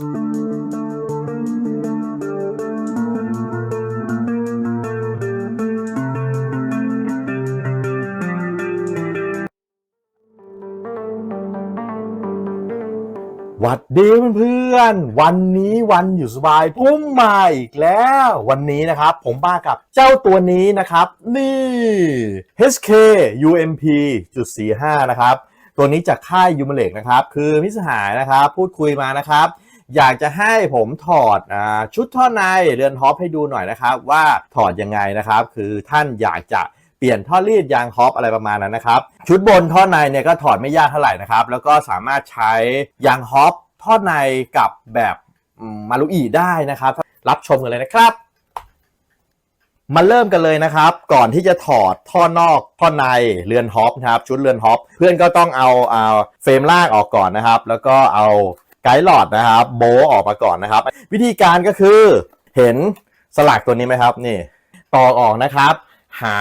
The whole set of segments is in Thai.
หวัดดีเพื่อนๆ วันนี้วันอยู่สบายพุ่มมาอีกแล้ว วันนี้นะครับผมมากับเจ้าตัวนี้นะครับ นี่ HK UMP จุด45นะครับ ตัวนี้จากค่ายยูมเล็กนะครับ คือมิสหายนะครับ พูดคุยมานะครับ อยากจะให้ผมถอดอชุดท่อในเรือนฮอปให้ดูหน่อยนะครับ ว่าถอดยังไงนะครับ คือท่านอยากจะเปลี่ยนท่อรีดยางฮอปอะไรประมาณนั้นนะครับ ชุดบนท่อในเนี่ยก็ถอดไม่ยากเท่าไหร่นะครับ แล้วก็สามารถใช้ยางฮอปท่อในกับแบบมมารุอีได้นะครับ รับชมกันเลยนะครับมาเริ่มกันเลยนะครับ ก่อนที่จะถอดท่อนอกท่อในเรือนฮอปนะครับ ชุดเรือนฮอปเพื่อนก็ต้องเอาเอาเฟรมล่างออกก่อนนะครับ แล้วก็เอา ไกด์หลอดนะครับโบออกมาก่อนนะครับ วิธีการก็คือเห็นสลักตัวนี้ไหมครับนี่ตอกออกนะครับหา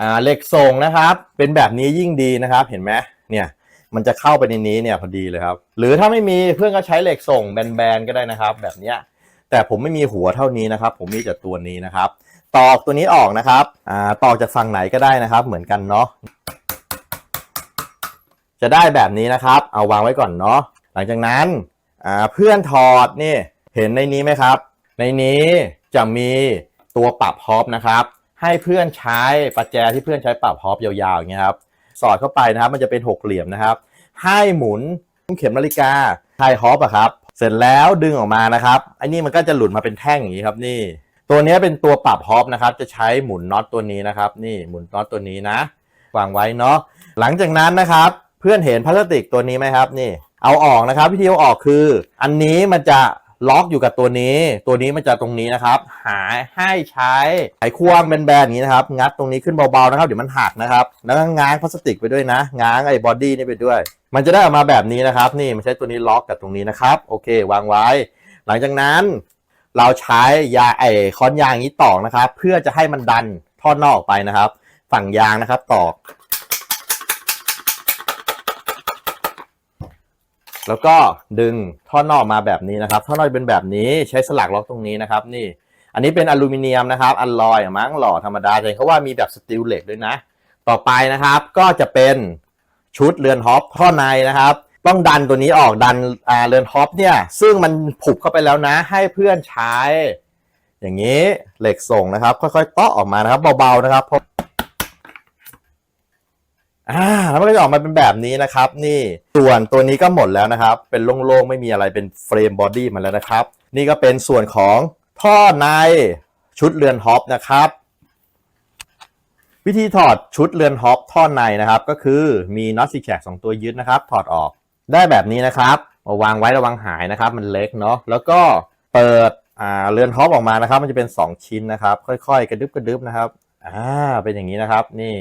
อ่าเหล็กทรงนะครับ เป็นแบบนี้ยิ่งดีนะครับ เห็นไหมเนี่ยมันจะเข้าไปในนี้เนี่ยพอดีเลยครับ หรือถ้าไม่มีเพื่อนก็ใช้เหล็กส่งแบนๆก็ได้นะครับ แบบเนี้ยแต่ผมไม่มีหัวเท่านี้นะครับ ผมมีแต่ตัวนี้นะครับ ตอกตัวนี้ออกนะครับอ่าตอกจากฝั่งไหนก็ได้นะครับ เหมือนกันเนาะจะได้แบบนี้นะครับ เอาวางไว้ก่อนเนาะ หลังจากนั้นเพื่อนถอดนี่เห็นในนี้ไหมครับ ในนี้จะมีตัวปรับฮอปนะครับ ให้เพื่อนใช้ประแจที่เพื่อนใช้ปรับฮอปยาวๆอย่างเงี้ยครับสอดเข้าไปนะครับ มันจะเป็นหกเหลี่ยมนะครับ ให้หมุนเข็มนาฬิกาไทยฮอปอะครับ เสร็จแล้วดึงออกมานะครับไอ้นี่มันก็จะหลุดมาเป็นแท่งอย่างนี้ครับนี่ ตัวนี้เป็นตัวปรับฮอปนะครับ จะใช้หมุนน็อตตัวนี้นะครับ นี่หมุนน็อตตัวนี้นะวางไว้เนาะหลังจากนั้นนะครับ เพื่อนเห็นพลาสติกตัวนี้ไหมครับ นี่ เอาออกนะครับ วิธีเอาออกคือ อันนี้มันจะล็อกอยู่กับตัวนี้ ตัวนี้มันจะตรงนี้นะครับ หาให้ใช้ไขควงแบนๆอย่างนี้นะครับ งัดตรงนี้ขึ้นเบาๆนะครับ เดี๋ยวมันหักนะครับ แล้วก็ง้างพลาสติกไปด้วยนะ ง้างไอ้บอดี้นี่ไปด้วย มันจะได้ออกมาแบบนี้นะครับ นี่มันใช้ตัวนี้ล็อกกับตรงนี้นะครับ โอเค วางไว้ หลังจากนั้น เราใช้ยาไอ้ค้อนยางนี้ตอกนะครับ เพื่อจะให้มันดันท่อนอกออกไปนะครับ ฝั่งยางนะครับตอก แล้วก็ดึงท่อนอกมาแบบนี้นะครับ ท่อนอกเป็นแบบนี้ใช้สลักล็อกตรงนี้นะครับ นี่ อันนี้เป็นอลูมิเนียมนะครับอัลลอยมั้งหล่อธรรมดาแต่เขาว่ามีแบบสตีลเหล็กด้วยนะ ต่อไปนะครับ ก็จะเป็นชุดเรือนฮอปท่อในนะครับ ต้องดันตัวนี้ออกดันเรือนฮอปเนี่ย ซึ่งมันผุบเข้าไปแล้วนะ ให้เพื่อนใช้ อย่างนี้เหล็กส่งนะครับ ค่อยๆเตาะออกมานะครับ เบาๆนะครับเพราะอ่าแล้วมันก็ จะออกมาเป็นแบบนี้นะครับ นี่ส่วนตัวนี้ก็หมดแล้วนะครับ เป็นโล่งๆไม่มีอะไรเป็นเฟรมบอดี้มาแล้วนะครับ นี่ก็เป็นส่วนของท่อในชุดเรือนฮอปนะครับ วิธีถอดชุดเรือนฮอปท่อในนะครับ ก็คือมีน็อตซีแฉกสองตัวยึดนะครับ ถอดออกได้แบบนี้นะครับมาวางไว้ระวังหายนะครับ มันเล็กเนาะแล้วก็เปิดเรือนฮอปออกมานะครับ มันจะเป็น 2 ชิ้นนะครับ ค่อยๆ กระดึบกระดึบนะครับอ่าเป็นอย่างนี้นะครับ นี่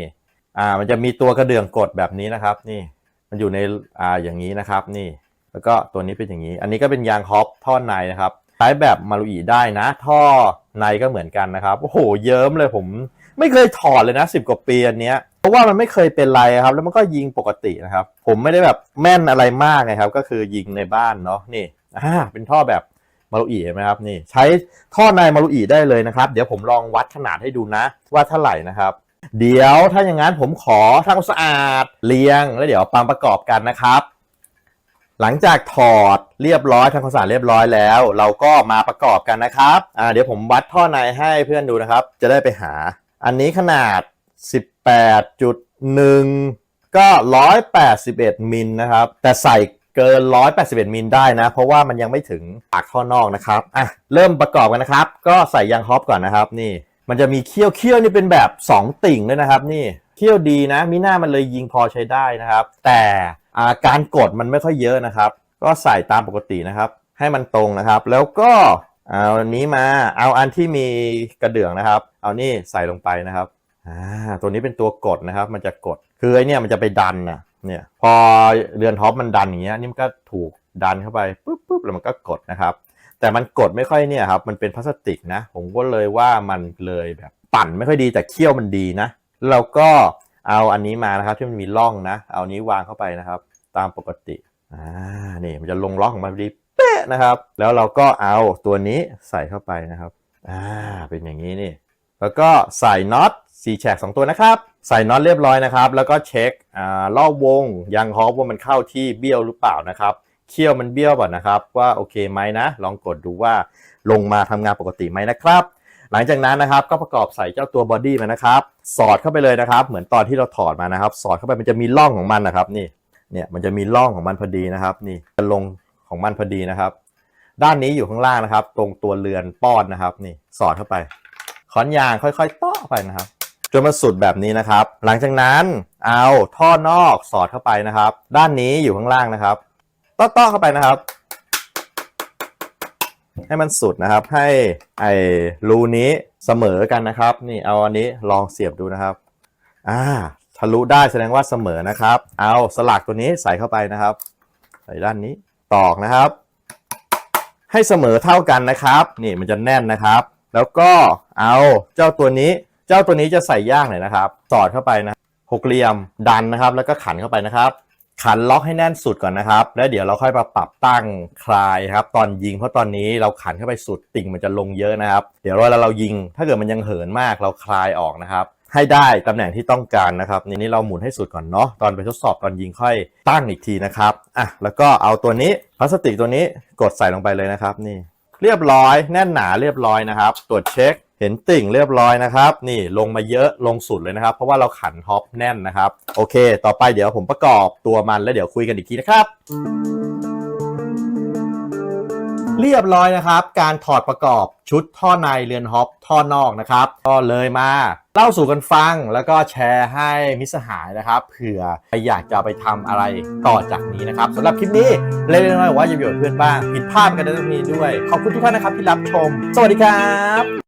อ่ามันจะมีตัวกระเดื่องกดแบบนี้นะครับ นี่มันอยู่ในอ่าอย่างนี้นะครับนี่ แล้วก็ตัวนี้เป็นอย่างนี้ อันนี้ก็เป็นยางฮอปท่อในนะครับใช้แบบมารุอีได้นะ ท่อในก็เหมือนกันนะครับโอ้โหเยิ้มเลยผม ไม่เคยถอดเลยนะสิบกว่าปีอันเนี้ยเพราะว่ามันไม่เคยเป็นไรครับ แล้วมันก็ยิงปกตินะครับ ผมไม่ได้แบบแม่นอะไรมากไงครับ ก็คือยิงในบ้านเนาะนี่อ่าเป็นท่อแบบมารุอีเห็นไหมครับนี่ ใช้ท่อในมารุอีได้เลยนะครับ เดี๋ยวผมลองวัดขนาดให้ดูนะ ว่าเท่าไหร่นะครับ เดี๋ยวถ้าอย่างนั้นผมขอทำความสะอาดเรียงแล้วเดี๋ยวปังประกอบกันนะครับ หลังจากถอดเรียบร้อยทำความสะอาดเรียบร้อยแล้ว เราก็มาประกอบกันนะครับอ่าเดี๋ยวผมวัดท่อในให้เพื่อนดูนะครับ จะได้ไปหา อันนี้ขนาด 18.1 ก็ 181 มิลนะครับ แต่ใส่เกิน 181 มิลได้นะ เพราะว่ามันยังไม่ถึงปากท่อนอกนะครับอะเริ่มประกอบกันนะครับ ก็ใส่ยางฮอปก่อนนะครับนี่ มันจะมีเขี้ยวเขี้ยวนี่เป็นแบบ 2 ติ่งด้วยนะครับ นี่เขี้ยวดีนะมีหน้ามันเลยยิงพอใช้ได้นะครับ แต่อาการกดมันไม่ค่อยเยอะนะครับ ก็ใส่ตามปกตินะครับ ให้มันตรงนะครับ แล้วก็เอาอันนี้มาเอาอันที่มีกระเดื่องนะครับ เอานี่ใส่ลงไปนะครับอ่าตัวนี้เป็นตัวกดนะครับ มันจะกดคือไอเนี่ยมันจะไปดันนะเนี่ยพอเรือนท็อปมันดันอย่างเงี้ยนี่มันก็ถูกดันเข้าไปปุ๊บปุ๊บแล้วมันก็กดนะครับ แต่มันกดไม่ค่อยเนี่ยครับ มันเป็นพลาสติกนะ ผมก็เลยว่ามันเลยแบบปั่นไม่ค่อยดีแต่เคี่ยวมันดีนะ เราก็เอาอันนี้มานะครับที่มันมีร่องนะ เอานี้วางเข้าไปนะครับ ตามปกติอ่านี่มันจะลงล็อกของมันดีเป๊ะนะครับ แล้วเราก็เอาตัวนี้ใส่เข้าไปนะครับอ่าเป็นอย่างนี้นี่ แล้วก็ใส่น็อตสี่แฉกสองตัวนะครับ ใส่น็อตเรียบร้อยนะครับ แล้วก็เช็คอ่ารอบวงยางฮอปว่ามันเข้าที่เบี้ยวหรือเปล่านะครับ เขี้ยวมันเบี้ยวก่อนนะครับ ว่าโอเคไหมนะ ลองกดดูว่าลงมาทำงานปกติไหมนะครับ หลังจากนั้นนะครับก็ประกอบใส่เจ้าตัวบอดี้มันะครับ สอดเข้าไปเลยนะครับ เหมือนตอนที่เราถอดมานะครับ สอดเข้าไปมันจะมีร่องของมันนะครับ นี่เนี่ยมันจะมีร่องของมันพอดีนะครับ นี่จะลงของมันพอดีนะครับ ด้านนี้อยู่ข้างล่างนะครับ ตรงตัวเรือนป้อนนะครับ นี่สอดเข้าไปค้อนยางค่อยๆต้อไปนะครับจนมันสุดแบบนี้นะครับ หลังจากนั้นเอาท่อนอกสอดเข้าไปนะครับ ด้านนี้อยู่ข้างล่างนะครับ ต้อๆเข้าไปนะครับ ให้มันสุดนะครับ ให้ไอ้รูนี้เสมอกันนะครับ นี่เอาอันนี้ลองเสียบดูนะครับ อ่าทะลุได้แสดงว่าเสมอนะครับ เอาสลักตัวนี้ใส่เข้าไปนะครับ ใส่ด้านนี้ตอกนะครับ ให้เสมอเท่ากันนะครับ นี่มันจะแน่นนะครับ แล้วก็เอาเจ้าตัวนี้ เจ้าตัวนี้จะใส่ย่างหน่อยนะครับ สอดเข้าไปนะหกเหลี่ยมดันนะครับ แล้วก็ขันเข้าไปนะครับ ขันล็อกให้แน่นสุดก่อนนะครับ แล้วเดี๋ยวเราค่อยมาปรับตั้งคลายครับ ตอนยิงเพราะตอนนี้เราขันเข้าไปสุดติ่งมันจะลงเยอะนะครับ เดี๋ยวเวลาเรายิง ถ้าเกิดมันยังเหินมากเราคลายออกนะครับ ให้ได้ตำแหน่งที่ต้องการนะครับนี่นี่เราหมุนให้สุดก่อนเนาะตอนไปทดสอบตอนยิงค่อยตั้งอีกทีนะครับอะแล้วก็เอาตัวนี้พลาสติกตัวนี้กดใส่ลงไปเลยนะครับ นี่ เรียบร้อยแน่นหนาเรียบร้อยนะครับ ตรวจเช็ค เห็นติ่งเรียบร้อยนะครับ นี่ลงมาเยอะลงสุดเลยนะครับ เพราะว่าเราขันท็อปแน่นนะครับ โอเค ต่อไปเดี๋ยวผมประกอบตัวมันแล้วเดี๋ยวคุยกันอีกทีนะครับเรียบร้อยนะครับ การถอดประกอบชุดท่อในเรือนฮอปท่อนอกนะครับ ก็เลยมาเล่าสู่กันฟังแล้วก็แชร์ให้มิสหายนะครับเผื่อใครอยากจะไปทำอะไรต่อจากนี้นะครับสำหรับคลิปนี้เล็กน้อยว่าจะประโยชน์เพื่อนบ้าง ผิดพลาดกันได้ตรงนี้ด้วย ขอบคุณทุกท่านนะครับที่รับชม สวัสดีครับ